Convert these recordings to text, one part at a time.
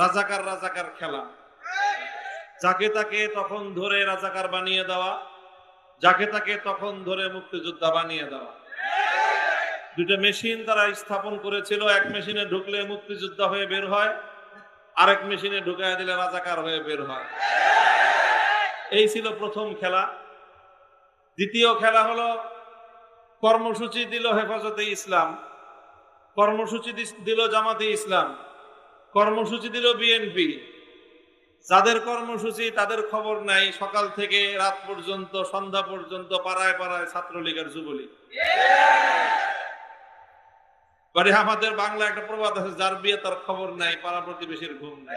রাজাকার রাজাকার খেলা। যাকে তাকে তখন ধরে রাজাকার বানিয়ে দেওয়া, যাকে তাকে তখন ধরে মুক্তিযোদ্ধা বানিয়ে দেওয়া। দুটো মেশিন তারা স্থাপন করেছিল, এক মেশিনে ঢুকলে মুক্তিযোদ্ধা হয়ে বের হয়, আরেক মেশিনে ঢুকায় দিলে রাজাকার হয়ে বের হয়। এই ছিল প্রথম খেলা। দ্বিতীয় খেলা হলো, কর্মসূচি দিল হেফাজতে ইসলাম। কর্মসূচি দিল জামাতে ইসলাম। কর্মসূচি দিল বিএনপি যাদের কর্মসূচি, তাদের খবর নাই। সকাল থেকে রাত পর্যন্ত, সন্ধ্যা পর্যন্ত পাড়ায় পাড়ায় ছাত্রলীগের যুবলীগ। বাড়ি আমাদের বাংলা একটা প্রবাদ আছে, যার বিয়ে তার খবর নাই, পাড়া প্রতিবেশীর ঘুম নাই।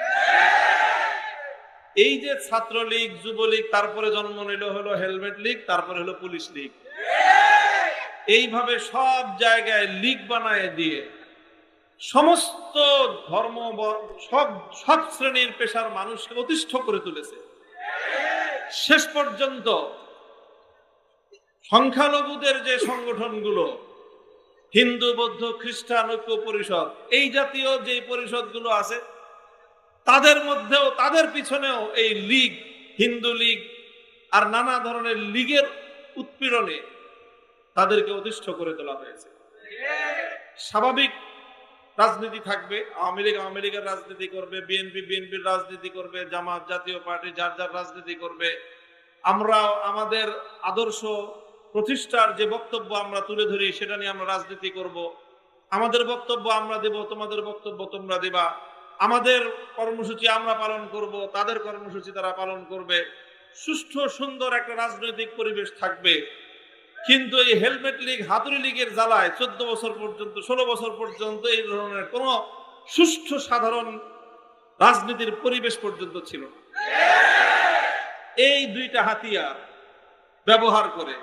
এই যে ছাত্রলীগ, যুবলীগ, তারপরে জন্ম নিল হলো হেলমেট লীগ, তারপরে হলো পুলিশ লীগ। এইভাবে সব জায়গায় লীগ বানায় দিয়ে সমস্ত ধর্ম সব সব শ্রেণির পেশার মানুষকে অতিষ্ঠ করে তুলেছে। শেষ পর্যন্ত সংখ্যালঘুদের যে সংগঠনগুলো, হিন্দু, বৌদ্ধ, খ্রিস্টান, ঐক্য পরিষদ, এই জাতীয় যে পরিষদগুলো আছে, তাদের মধ্যেও, তাদের পিছনেও এই লীগ, হিন্দু লীগ আর নানা ধরনের লীগের উৎপীড়নে তাদেরকে অতিষ্ঠ করে তোলা হয়েছে। স্বাভাবিক রাজনীতি থাকবে, আওয়ামী লীগ আওয়ামী লীগের রাজনীতি করবে, বিএনপি বিএনপির রাজনীতি করবে, জামাত জাতীয় পার্টি যার যার রাজনীতি করবে। আমরা আমাদের আদর্শ প্রতিষ্ঠার যে বক্তব্য আমরা তুলে ধরি, সেটা নিয়ে আমরা রাজনীতি করব। আমাদের বক্তব্য আমরা দেব, তোমাদের বক্তব্য তোমরা দেবা। আমাদের কর্মসূচি আমরা পালন করব, তাদের কর্মসূচি তারা পালন করবে। সুষ্ঠু, সুন্দর একটা রাজনৈতিক পরিবেশ থাকবে। কিন্তু এই হেলমেট লীগ, হাতুড়ি লীগের জ্বালায় চোদ্দ বছর পর্যন্ত, ষোলো বছর পর্যন্ত এই ধরনের কোন সুষ্ঠু সাধারণ রাজনীতির পরিবেশ পর্যন্ত ছিল এই দুইটা হাতিয়ার ব্যবহার করে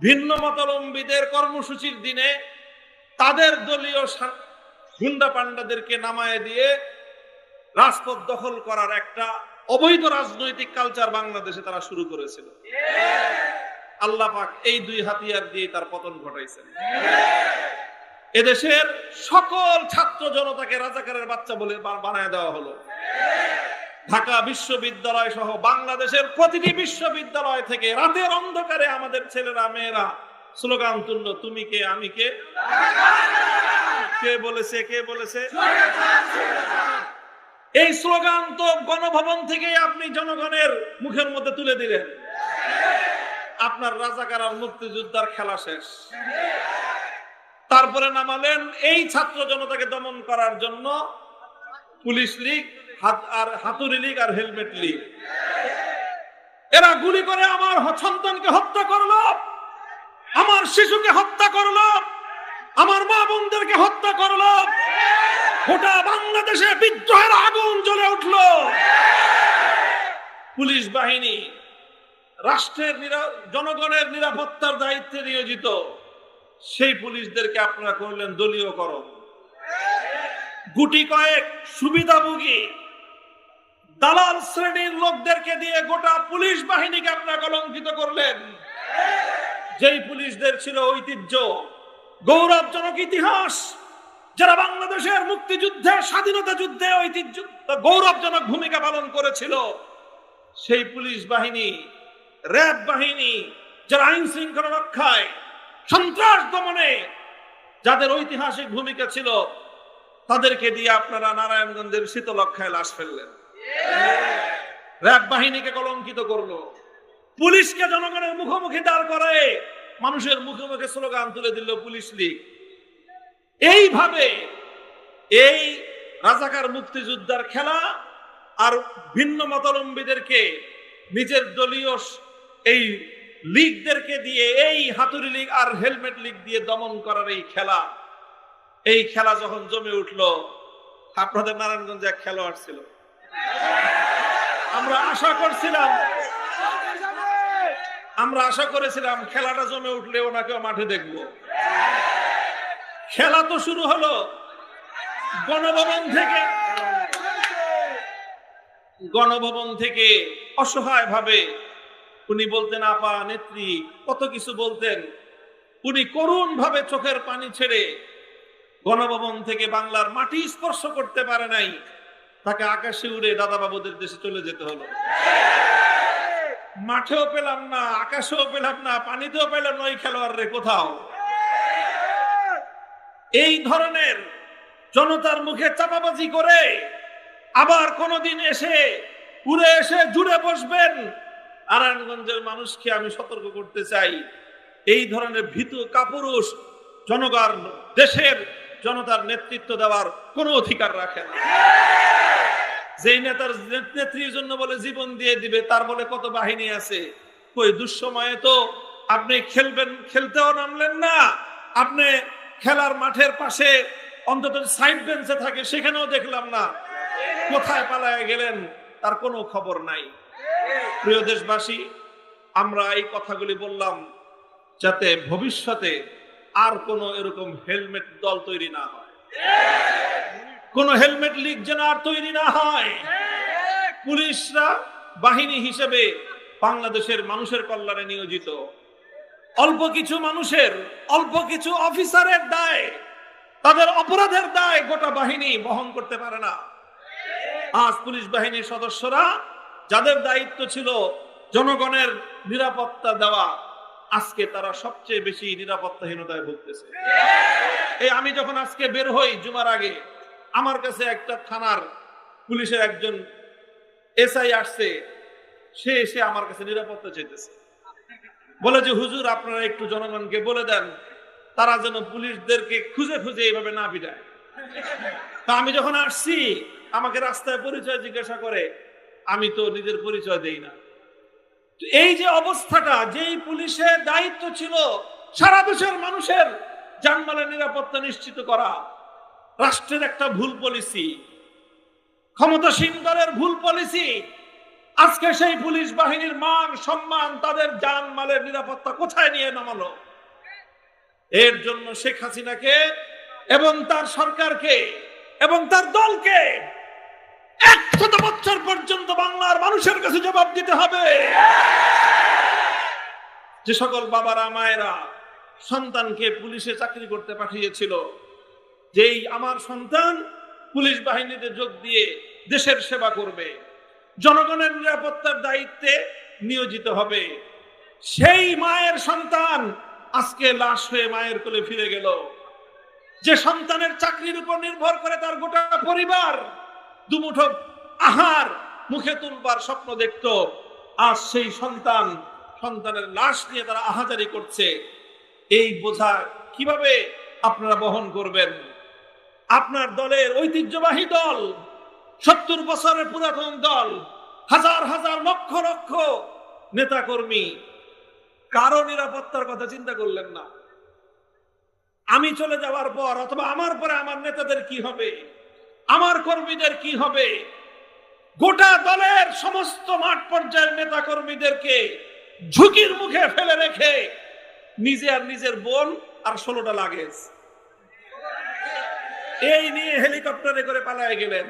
ভিন্ন মতাবলম্বীদের কর্মসূচির দিনে তাদের দলীয় গুন্ডা পান্ডাদেরকে নামায় দিয়ে রাজপথ দখল করার একটা অবৈধ রাজনৈতিক কালচার বাংলাদেশে তারা শুরু করেছিল। আল্লাহ পাক এই দুই হাতিয়ার দিয়ে তার পতন ঘটাইছেন। এদেশের সকল ছাত্র জনতাকে রাজাকারের বাচ্চা বলে বানায় দেওয়া হলো। ঢাকা বিশ্ববিদ্যালয় সহ বাংলাদেশের প্রতিটি বিশ্ববিদ্যালয় থেকে রাতের অন্ধকারে আমাদের ছেলেরা, মেয়েরা স্লোগান তুলল, তুমি কে, আমি কে? কে বলেছে কে বলেছে? এই স্লোগান তো গণভবন থেকে আপনি জনগণের মুখের মধ্যে তুলে দিলেন। আপনার রাজাকার আর মুক্তিযোদ্ধার খেলা শেষ। তারপরে নামালেন এই ছাত্র জনতাকে দমন করার জন্য পুলিশ লীগ আর হাতুড়ি লীগ আর হেলমেট লীগ। এরা গুলি করে আমার সন্তানকে হত্যা করল, আমার শিশুকে হত্যা করল, আমার মা বোনদেরকে হত্যা করল। গোটা বাংলাদেশে বিদ্রোহের আগুন জ্বলে উঠল। পুলিশ বাহিনী রাষ্ট্রের জনগণের নিরাপত্তার দায়িত্বে নিয়োজিত। সেই পুলিশদেরকে আপনারা করলেন দলীয় দলীয়করণ গুটি কয়েক সুবিধাভোগী দালাল শ্রেণির লোকদেরকে দিয়ে গোটা পুলিশ বাহিনীকে আপনারা কলঙ্কিত করলেন। যেই পুলিশদের ছিল ঐতিহ্য, গৌরবজনক ইতিহাস, যারা বাংলাদেশের মুক্তিযুদ্ধে, স্বাধীনতা যুদ্ধে ঐতিহ্য, গৌরবজনক ভূমিকা পালন করেছিল, সেই পুলিশ বাহিনী র্যাব বাহিনী যারা আইন শৃঙ্খলা রক্ষায় সন্ত্রাস দমনে যাদের ঐতিহাসিক ভূমিকা ছিল তাদেরকে দিয়ে আপনারা নারায়ণগঞ্জের শীতলক্ষায় লাশ ফেললেন। র্যাব বাহিনীকে কলঙ্কিত করল। পুলিশকে জনগণের মুখোমুখি দাঁড় করায় মানুষের মুখে মুখে স্লোগান তুলে দিল পুলিশ লীগ। এইভাবে এই রাজাকার মুক্তিযোদ্ধার খেলা আর ভিন্ন মতাবলম্বীদেরকে নিজের দলীয় এই লীগদেরকে দিয়ে, এই হাতুড়ি লীগ আর হেলমেট লীগ দিয়ে দমন করার এই খেলা। এই খেলা যখন জমে উঠল, আপনাদের নারায়ণগঞ্জে এক খেলোয়াড় ছিল। আমরা আশা করছিলাম, আমরা আশা করেছিলাম খেলাটা জমে উঠলে ওনাকে মাঠে দেখব। খেলা তো শুরু হলো গণভবন থেকে। গণভবন থেকে অসহায় ভাবে উনি বলতেন, আপা, নেত্রী, কত কিছু বলতেন। উনি করুণ ভাবে চোখের পানি ছেড়ে গণভবন থেকে বাংলার মাটি স্পর্শ করতে পারে নাই। তাকে আকাশে উড়ে দাদা বাবুদের দেশে চলে যেতে হলো। মাঠেও পেলাম না, আকাশেও পেলাম না, পানিতেও পেলাম না ওই খেলোয়াড় রে কোথাও। এই ধরনের জনতার মুখে চাপাবাজি করে আবার কোনদিন এসে উড়ে এসে জুড়ে বসবেন নারায়ণগঞ্জের মানুষকে আমি সতর্ক করতে চাই। এই ধরনের ভীতু কাপুরুষ জনগণ দেশের জনতার নেতৃত্ব দেওয়ার কোনো অধিকার রাখে না। যেই নেতার নেত্রীর জন্য বলে জীবন দিয়ে দিবে, তার বলে কত বাহিনী আছে? কই, দুঃসময়ে তো আপনি খেলবেন, খেলতেও নামলেন না। আপনি খেলার মাঠের পাশে অন্তত সাইড বেঞ্চে থাকে, সেখানেও দেখলাম না। কোথায় পালায় গেলেন, তার কোনো খবর নাই। প্রিয় দেশবাসী, আমরা এই কথাগুলি বললাম যাতে ভবিষ্যতে আর কোনো এরকম হেলমেট দল তৈরি না হয়। কোন হেলমেট লিগ যেন আর তৈরি না হয়। পুলিশরা বাহিনী হিসেবে বাংলাদেশের মানুষের কল্যাণে নিয়োজিত। অল্প কিছু মানুষের, অল্প কিছু অফিসারের দায়, তাদের অপরাধের দায় গোটা বাহিনী বহন করতে পারে না। আজ পুলিশ বাহিনীর সদস্যরা যাদের দায়িত্ব ছিল জনগণের নিরাপত্তা দেওয়া, আজকে তারা সবচেয়ে বেশি নিরাপত্তাহীনতায় ভুগতেছে। এই আমি যখন আজকে বের হই জুমার আগে, আমার কাছে একটা থানার পুলিশের একজন এসআই আসছে, সে এসে আমার কাছে নিরাপত্তা চেতেছে বলে যে, হুজুর, আপনারা একটু জনগণকে বলে দেন, তারা যেন পুলিশদেরকে খুঁজে খুঁজে এইভাবে না পিটায়। তা আমি যখন আসছি, আমাকে রাস্তায় পরিচয় জিজ্ঞাসা করে আমি তো নিজের পরিচয় দেই না। এই যে অবস্থাটা, যেই পুলিশের দায়িত্ব ছিল সারা দেশের মানুষের জানমালের নিরাপত্তা নিশ্চিত করা, রাষ্ট্রের একটা ভুল পলিসি ক্ষমতাসীন দলের ভুল পলিসি আজকে সেই পুলিশ বাহিনীর মান, সম্মান, তাদের জান মালের নিরাপত্তা কোথায় নিয়ে নামালো? এর জন্য শেখ হাসিনাকে এবং তার সরকারকে এবং তার দলকে একশত বছর পর্যন্ত বাংলার মানুষের কাছে জবাব দিতে হবে। যে সকল বাবারা, মায়েরা সন্তানকে পুলিশে চাকরি করতে পাঠিয়েছিল, যেই আমার সন্তান পুলিশ বাহিনীতে যোগ দিয়ে দেশের সেবা করবে, জনগণের নিরাপত্তার দায়িত্বে নিয়োজিত হবে। সেই মায়ের সন্তান আজকে লাশ হয়ে মায়ের কোলে ফিরে গেল। যে সন্তানের চাকরির উপর নির্ভর করে তার গোটা পরিবার দুমুঠো আহার মুখে তুলবার স্বপ্ন দেখত। আর সেই সন্তান, সন্তানের লাশ নিয়ে তারা আহাজারি করছে। এই বোঝা কীভাবে আপনারা বহন করবেন? আপনার দলের ঐতিহ্যবাহী দল, সত্তর বছরের পুরাতন দল, হাজার হাজার লক্ষ লক্ষ নেতাকর্মী, কারও নিরাপত্তার কথা চিন্তা করলেন না। আমি চলে যাওয়ার পর অথবা আমার পরে আমার নেতাদের কি হবে? আমার কর্মীদের কি হবে? গোটা দলের সমস্ত মাঠ পর্যায়ের নেতা কর্মীদেরকে ঝুঁকির মুখে ফেলে রেখে নিজে আর নিজের বোন আর ষোলোটা লাগেজ। এই নিয়ে হেলিকপ্টারে করে পালায় গেলেন।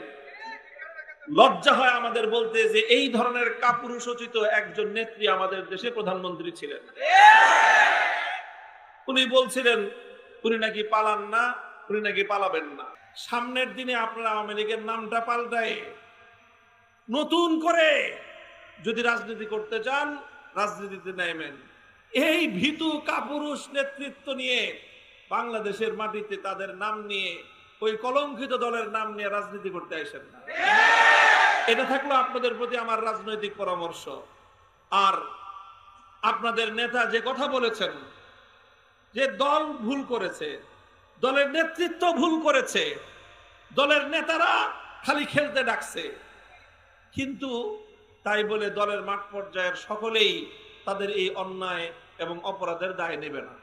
লজ্জা হয় আমাদের বলতে যে এই ধরনের কাপুরুষোচিত একজন নেত্রী আমাদের দেশে প্রধানমন্ত্রী ছিলেন। উনি বলছিলেন, উনি নাকি পালান না, উনি নাকি পালাবেন না। সামনের দিনে আপনারা লীগের নামটা পাল্টায়। নতুন করে যদি রাজনীতি করতে চান, রাজনীতিতে নেমেন। এই ভীতু কাপুরুষ নেতৃত্ব নিয়ে বাংলাদেশের মাটিতে তাদের নাম নিয়ে, ওই কলঙ্কিত দলের নাম নিয়ে রাজনীতি করতে আসেন না। এটা থাকল আপনাদের প্রতি আমার রাজনৈতিক পরামর্শ। আর আপনাদের নেতা যে কথা বলেছেন, যে দল ভুল করেছে দলের নেতৃত্ব ভুল করেছে। দলের নেতারা খালি খেলতে ডাকছে। কিন্তু তাই বলে দলের মাঠ পর্যায়ের সকলেই তাদের এই অন্যায় এবং অপরাধের দায় নেবে না।